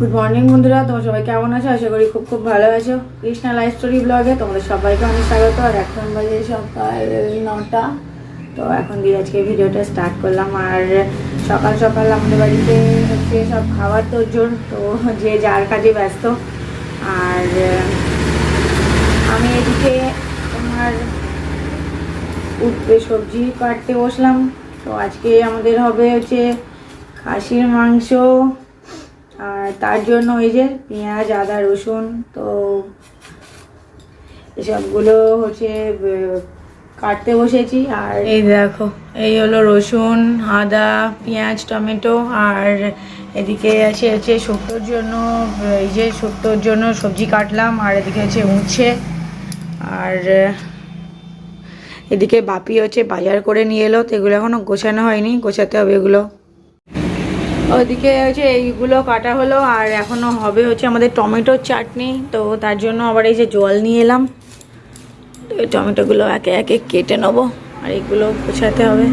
Good morning বন্ধুরা। তোমরা সবাই কেমন আছো? আশা করি খুব খুব ভালো আছো। কৃষ্ণা লাইফ স্টোরি ব্লগে তোমাদের সবাইকে অনেক স্বাগত। আর এখন বাজে সকাল নটা। তো এখন দিয়ে আজকে ভিডিওটা স্টার্ট করলাম। আর সকাল সকাল আমাদের বাড়িতে হচ্ছে সব খাবার তোরজোর তো যে যার কাজে ব্যস্ত। আর আমি এদিকে তোমার উঠতে সবজি কাটতে বসলাম। তো আজকে আমাদের হবে হচ্ছে খাসির মাংস। আর তার জন্য ওই যে পেঁয়াজ, আদা, রসুন, তো এসবগুলো হচ্ছে কাটতে বসেছি আর এই দেখো, এই হলো রসুন, আদা, পেঁয়াজ, টমেটো আর এদিকে আছে হচ্ছে শুক্তোর জন্য, এই যে শুক্তোর জন্য সবজি কাটলাম আর এদিকে হচ্ছে উচ্ছে আর এদিকে বাপি হচ্ছে বাজার করে নিয়ে এলো, তো এগুলো এখনও গোছানো হয়নি, গোছাতে হবে এগুলো। ওদিকে হচ্ছে এইগুলো কাটা হলো, আর এখনও হবে হচ্ছে আমাদের টমেটোর চাটনি। তো তার জন্য আবার এই যে জল নিয়ে এলাম। তো এই টমেটোগুলো একে একে কেটে নেব, আর এগুলো গোছাতে হবে।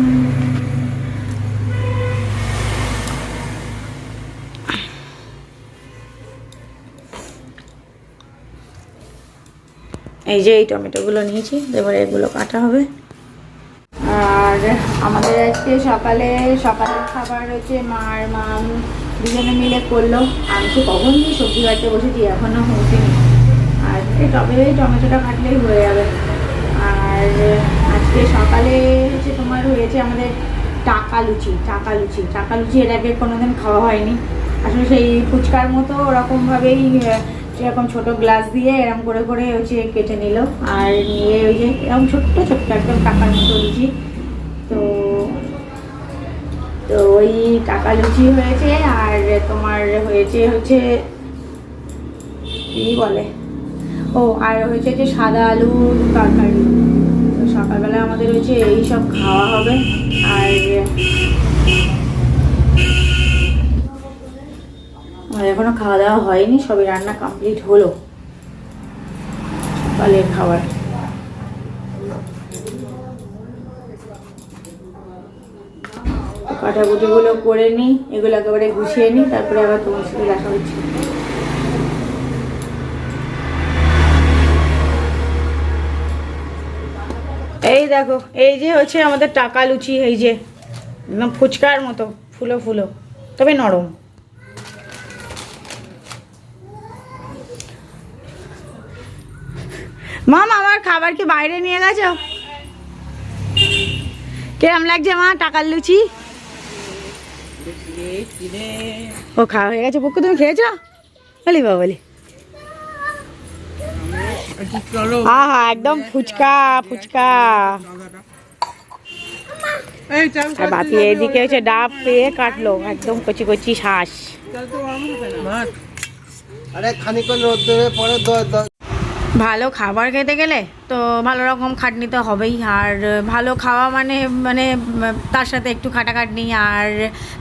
এই যে এই টমেটোগুলো নিয়েছি, এবারে এগুলো কাটা হবে। আর আমাদের আজকে সকালে সকালের খাবার হচ্ছে মার মাম দুজনে মিলে করল। আমি তো কখন দিয়ে সবজি কাটতে বসেছি এখনও হয়েছিনি আর এই টবে টমেটোটা কাটলেই হয়ে যাবে। আর আজকে সকালে হচ্ছে তোমার হয়েছে আমাদের টাকা লুচি টাকা লুচি। টাকা লুচি এর আগে কোনোদিন খাওয়া হয়নি। আসলে সেই ফুচকার মতো ওরকমভাবেই আহ, সেরকম ছোট গ্লাস দিয়ে এরকম করে করে হচ্ছে কেটে নিল। আর নিয়ে ওই যে এরকম ছোট্ট ছোট্ট একদম টাকার মতো লুচি। তো তো ওই টাকা লুচি হয়েছে আর তোমার হয়েছে হচ্ছে, কি বলে? ও, আর হয়েছে যে সাদা আলু তরকারি। তো সকালবেলা আমাদের হচ্ছে এই সব খাওয়া হবে আর এখনও খাওয়া দাওয়া হয়নি সবই রান্না কমপ্লিট হলো। সকালের খাবার। কাটাকুটিগুলো করে নিই, এগুলো একেবারে গুছিয়ে নিই, তারপরে আবার তোমার সাথে দেখা হচ্ছে। এই দেখো, এই যে হচ্ছে আমাদের টাকা লুচি, এই যে একদম ফুচকার মতো, ফুলো ফুলো, তবে নরম। মাম, আমার খাবার কি বাইরে নিয়ে গেছো? কিরম লাগছে মা টাকার লুচি? ও খাওয়া হয়ে গেছে পুকু তুমি খেয়েছো? বলি বাবা, বলি। হ্যাঁ হ্যাঁ একদম ফুচকা ফুচকা। আর এদিকে হচ্ছে ডাব পেয়ে কাটলো, একদম কচি কচি শ্বাস আরে খানিকক্ষণ রোদ পরে ভালো খাবার খেতে গেলে তো ভালো রকম খাটনি তো হবেই। আর ভালো খাওয়া মানে মানে তার সাথে একটু খাটাখাটনি আর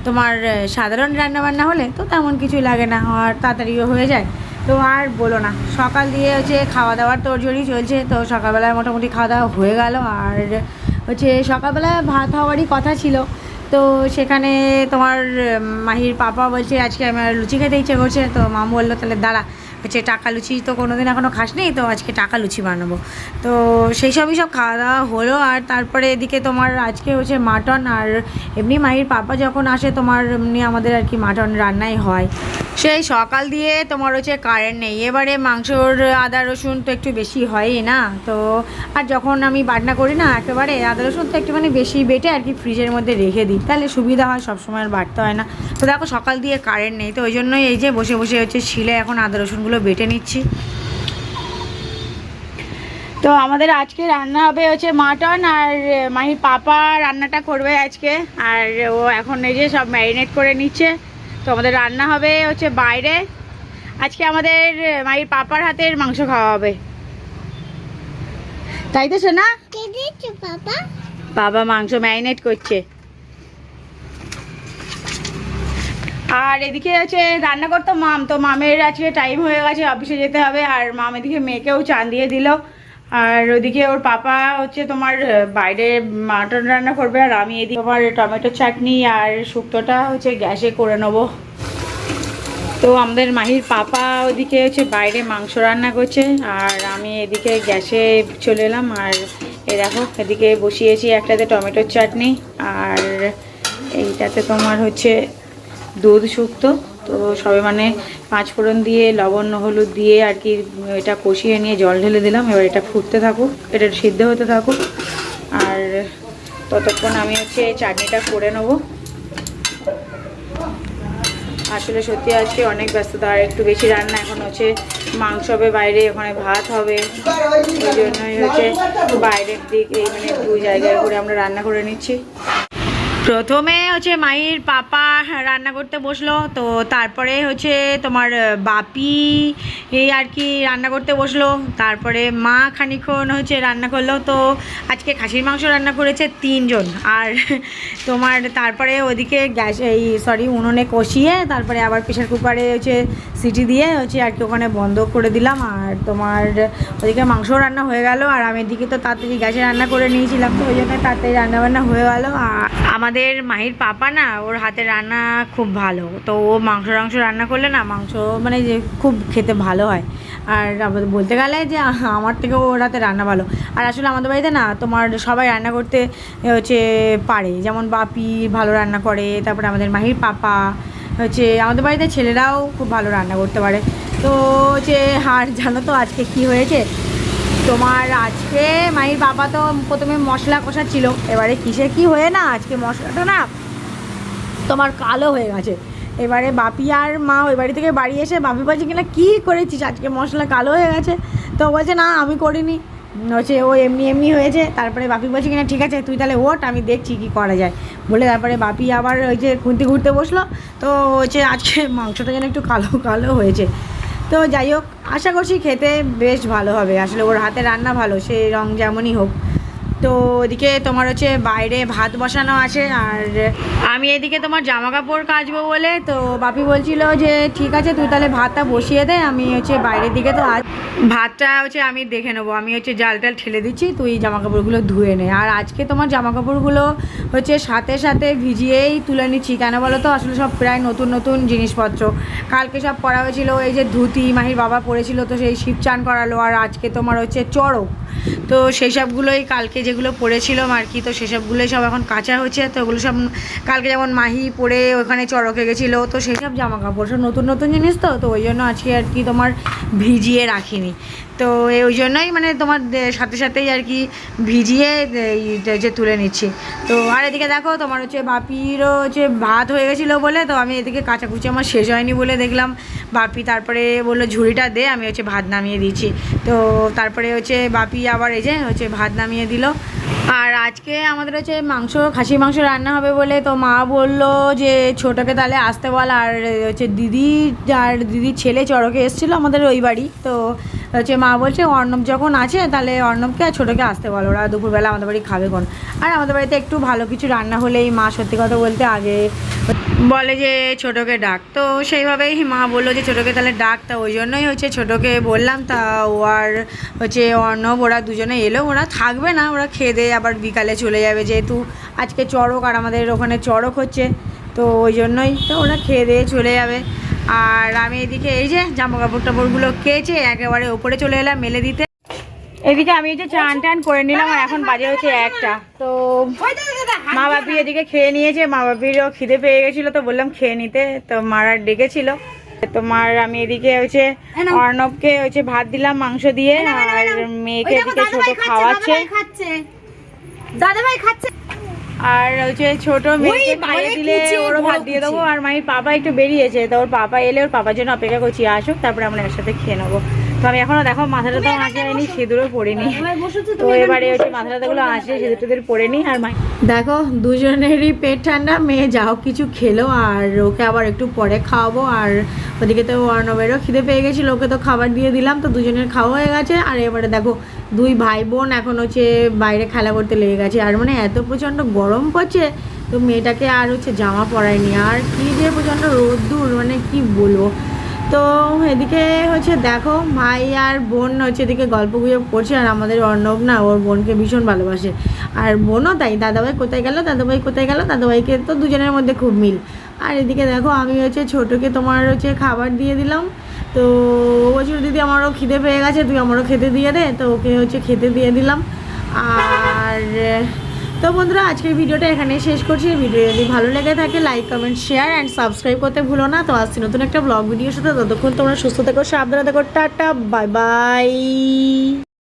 তোমার সাধারণ রান্নাবান্না হলে তো তেমন কিছুই লাগে না, আর তাড়াতাড়িও হয়ে যায়। তো আর বলো না, সকাল দিয়ে হচ্ছে খাওয়া দাওয়ার তোরজোরই চলছে, তো সকালবেলায় মোটামুটি খাওয়া দাওয়া হয়ে গেল। আর হচ্ছে সকালবেলায় ভাত হওয়ারই কথা ছিল, তো সেখানে তোমার মাহির পাপা বলছে, আজকে আমার লুচি খেতে ইচ্ছে করছে। তো মামু বলল, তাহলে দাঁড়া হচ্ছে টাকা লুচি তো কোনোদিন এখনও খাসনি, তো আজকে টাকা লুচি বানাবো। তো সেই সবই সব খাওয়া দাওয়া হলো, আর তারপরে এদিকে তোমার আজকে হচ্ছে মাটন, আর এমনি মায়ের পাপা যখন আসে, তোমার এমনি আমাদের আর কি মাটন রান্নাই হয়। সেই সকাল দিয়ে তোমার হচ্ছে কারেন্ট নেই। এবারে মাংসর আদা রসুন তো একটু বেশি হয়ই না, তো আর যখন আমি বাটনা করি না একেবারে, আদা রসুন তো একটুখানি বেশি বেটে আর কি ফ্রিজের মধ্যে রেখে দিই। তাহলে সুবিধা হয়, সবসময় বাটতে হয় না। তো দেখো সকাল দিয়ে কারেন্ট নেই, তো ওই জন্যই এই যে বসে বসে হচ্ছে শিলে এখন আদা রসুনগুলো বেটে নিচ্ছি। তো আমাদের আজকে রান্না হবে হচ্ছে মাটন আর মাহি পাপা রান্নাটা করবে আজকে, আর ও এখন এই যে সব ম্যারিনেট করে নিচ্ছে। তো আমাদের রান্না হবে হচ্ছে বাইরে। আজকে আমাদের মায়ের পাপার হাতের মাংস খাওয়া হবে। তাই তো শোনা বাবা মাংস ম্যারিনেট করছে। আর এদিকে হচ্ছে রান্না করতো মাম। তো মামের আজকে টাইম হয়ে গেছে অফিসে যেতে হবে। আর মাম এদিকে মেয়েকেও চান দিয়ে দিল। আর ওদিকে ওর পাপা হচ্ছে তোমার বাইরে মাটন রান্না করবে, আর আমি এদিকে তোমার টমেটো চাটনি আর শুক্তোটা হচ্ছে গ্যাসে করে নেব। তো আমাদের মাহির পাপা ওদিকে হচ্ছে বাইরে মাংস রান্না করছে, আর আমি এদিকে গ্যাসে চলে এলাম, আর এই দেখো, এদিকে বসিয়েছি একটাতে টমেটোর চাটনি, আর এইটাতে তোমার হচ্ছে দুধ শুক্তো। তো সবে মানে পাঁচ ফোড়ন দিয়ে, লবণ, হলুদ দিয়ে আর কি এটা কষিয়ে নিয়ে জল ঢেলে দিলাম। এবার এটা ফুটতে থাকুক, এটা সিদ্ধ হতে থাকুক। আর ততক্ষণ আমি হচ্ছে এই চাটনিটা করে নেব। আসলে সত্যি আজকে অনেক ব্যস্ততা, আর একটু বেশি রান্না এখন হচ্ছে মাংস হবে বাইরে, ওখানে ভাত হবে। ওই জন্যই হচ্ছে বাইরের দিক, এই মানে দু জায়গায় করে আমরা রান্না করে নিচ্ছি। প্রথমে হচ্ছে মায়ের পাপা রান্না করতে বসল, তো তারপরে হচ্ছে তোমার বাপি এই আর কি রান্না করতে বসল, তারপরে মা খানিক্ষণ হচ্ছে রান্না করল, তো আজকে খাসির মাংস রান্না করেছে তিনজন, আর তোমার তারপরে ওদিকে গ্যাস এই সরি উনুনে কষিয়ে তারপরে আবার প্রেশার কুকারে হচ্ছে সিটি দিয়ে হচ্ছে আর কি ওখানে বন্ধ করে দিলাম, আর তোমার ওদিকে মাংস রান্না হয়ে গেল, আর আমি এদিকে তো তাড়াতাড়ি গ্যাসে রান্না করে নিয়েছিলাম, তো ওই জন্য তাড়াতাড়ি রান্না বান্না হয়ে গেলো, আর আমাদের মাহির পাপা না, ওর হাতে রান্না খুব ভালো। তো ও মাংস টাংস রান্না করলে না, মাংস মানে যে খুব খেতে ভালো হয়। আর বলতে গেলে যে আমার থেকেও ওর হাতে রান্না ভালো। আর আসলে আমাদের বাড়িতে না, তোমার সবাই রান্না করতে হচ্ছে পারে। যেমন বাপি ভালো রান্না করে, তারপরে আমাদের মাহির পাপা, হচ্ছে আমাদের বাড়িতে ছেলেরাও খুব ভালো রান্না করতে পারে। তো হচ্ছে আর জানো তো আজকে কি হয়েছে? তোমার আজকে মাহির বাবা তো প্রথমে মশলা কষাচ্ছিল এবারে কিসে কি হয়ে না? আজকে মশলাটা না তোমার কালো হয়ে গেছে। এবারে বাপি আর মা ওই বাড়ি থেকে বাড়ি এসে বাপি বলছে, কিনা কী করেছিস? আজকে মশলা কালো হয়ে গেছে। তো বলছে, না, আমি করিনি। হচ্ছে ও এমনি এমনি হয়েছে। তারপরে বাপি বলছে, কিনা ঠিক আছে, তুই তাহলে ওঠ, আমি দেখছি কী করা যায়। বলে তারপরে বাপি আবার ওই যে খুন্তি ঘুরতে বসল। তো হচ্ছে, আজকে মাংসটা যেন একটু কালো কালো হয়েছে। তো যাই হোক, আশা করছি খেতে বেশ ভালো হবে। আসলে ওর হাতে রান্না ভালো সে রং যেমনই হোক। তো ওদিকে তোমার হচ্ছে বাইরে ভাত বসানো আছে, আর আমি এদিকে তোমার জামা কাপড় কাচবো বলে, তো বাপি বলছিল যে, ঠিক আছে, তুই তাহলে ভাতটা বসিয়ে দে, আমি হচ্ছে বাইরের দিকে তো আজ ভাতটা হচ্ছে আমি দেখে নেব, আমি হচ্ছে জাল টাল ঠেলে দিচ্ছি, তুই জামা কাপড়গুলো ধুয়ে নে। আর আজকে তোমার জামা কাপড়গুলো হচ্ছে সাথে সাথে ভিজিয়েই তুলে নিচ্ছি, কেন বলো তো? আসলে সব প্রায় নতুন নতুন জিনিসপত্র। কালকে সব পরা হয়েছিল, এই যে ধুতি, মাহির বাবা পরেছিল, তো সেই শিব চান করালো, আর আজকে তোমার হচ্ছে চড়ক। তো সেই সবগুলোই কালকে যেগুলো পড়েছিলাম আর কি তো সেসবগুলোই সব এখন কাঁচা হচ্ছে তো ওগুলো সব কালকে যেমন মাহি পরে ওখানে চড়কে গেছিল, তো সেই সব জামা কাপড় সব নতুন নতুন জিনিস তো তো ওই জন্য আজকে আর কি তোমার ভিজিয়ে রাখিনি। তো ওই জন্যই মানে তোমার সাথে সাথেই আর কি ভিজিয়ে যে তুলে নিচ্ছি। তো আর এদিকে দেখো তোমার হচ্ছে বাপিরও হচ্ছে ভাত হয়ে গেছিল বলে, তো আমি এদিকে কাচাকুচি আমার শেষ হয়নি বলে দেখলাম। বাপি তারপরে বলল, ঝুড়িটা দে, আমি হচ্ছে ভাত নামিয়ে দিচ্ছি। তো তারপরে হচ্ছে বাপি আবার এই যে হচ্ছে ভাত নামিয়ে দিল। আর আজকে আমাদের হচ্ছে মাংস খাসি মাংস রান্না হবে বলে তো মা বলল যে ছোটোকে তাহলে আসতে বল। আর হচ্ছে দিদি আর দিদির ছেলে চড়কে এসেছিল আমাদের ওই বাড়ি। তো হচ্ছে মা বলছে, অর্ণব যখন আছে তাহলে অর্ণবকে আর ছোটোকে আসতে বলো, ওরা দুপুরবেলা আমাদের বাড়ি খাবে কোন। আর আমাদের বাড়িতে একটু ভালো কিছু রান্না হলেই মা সত্যি কথা বলতে আগে বলে যে ছোটোকে ডাক। তো সেইভাবেই মা বলল যে ছোটোকে তাহলে ডাক, তা ওই জন্যই হচ্ছে ছোটোকে বললাম। তা ও আর হচ্ছে অর্ণব, ওরা দুজনে এলো, ওরা থাকবে না, ওরা খেয়ে দিয়ে আবার বিকালে চলে যাবে যেহেতু আজকে চড়ক আর আমাদের ওখানে চড়ক হচ্ছে তো ওই জন্যই তো ওরা খেয়ে দিয়ে চলে যাবে। আর আমি এদিকে এই যে জামা কাপড় টাপড়গুলো কেচে একেবারে ওপরে চলে এলাম মেলে দিতে। এদিকে আমি এই যে চান টান করে নিলাম আর এখন বাজে হচ্ছে একটা। তো মা বাপি এদিকে খেয়ে নিয়েছে মা বাপিরও খিদে পেয়ে গেছিল তো বললাম খেয়ে নিতে তো মারা ডেকেছিল। তোমার আমি এদিকে হচ্ছে অর্ণবকে হচ্ছে ভাত দিলাম মাংস দিয়ে আর মেয়েকে এদিকে ছোট খাওয়াচ্ছে। দাদাভাই খাচ্ছে। আর হচ্ছে ছোট মেয়েকে খাইয়ে দিলে ওর ওরও ভাত দিয়ে দেবো আর মায়ের পাপা একটু বেরিয়েছে তো ওর পাপা এলে ওর পাপার জন্য অপেক্ষা করছি আসুক তারপরে আমরা একসাথে খেয়ে নেব। তো আমি এখনও দেখো মাথাটা তো আঁচে আনি সিঁদুরও পড়িনি। তো এবারে হচ্ছে মাথা টাথাগুলো আসে সিঁদুর টিঁদুর পরে আর মা দেখো, দুজনেরই পেট ঠান্ডা, মেয়ে যা হোক কিছু খেলো আর ওকে আবার একটু পরে খাওয়াবো। আর ওদিকে তো অর্ণবেরও খিদে পেয়ে গেছিল, ওকে তো খাবার দিয়ে দিলাম, তো দুজনের খাওয়া হয়ে গেছে। আর এবারে দেখো, দুই ভাই বোন এখন হচ্ছে বাইরে খেলা করতে লেগে গেছে। আর মানে এত প্রচণ্ড গরম পড়ছে, তো মেয়েটাকে আর হচ্ছে জামা পরায়নি। আর কি যে প্রচণ্ড রোদ্দুর মানে কি বলব? তো এদিকে হচ্ছে দেখো ভাই আর বোন হচ্ছে এদিকে গল্প গুজব করছে, আর আমাদের অর্ণব না ওর বোনকে ভীষণ ভালোবাসে। আর বোনও তাই, দাদাভাই কোথায় গেল, দাদাভাই কোথায় গেল, দাদাভাইকে তো দুজনের মধ্যে খুব মিল। আর এদিকে দেখো, আমি হচ্ছে ছোটোকে তোমার হচ্ছে খাবার দিয়ে দিলাম। তো বলছিল, দিদি, আমারও খিদে পেয়ে গেছে, তুই আমারও খেতে দিয়ে দে। তো ওকে হচ্ছে খেতে দিয়ে দিলাম। আর তো বন্ধুরা, আজকের ভিডিওটা এখানে শেষ করছি। ভিডিও যদি ভালো লেগে থাকে like comment share and subscribe করতে ভুলো না। তো আসছি নতুন একটা ব্লগ ভিডিওর সাথে ততক্ষণ তোমরা সুস্থ থেকো, সাবধানে থেকো। Tata bye bye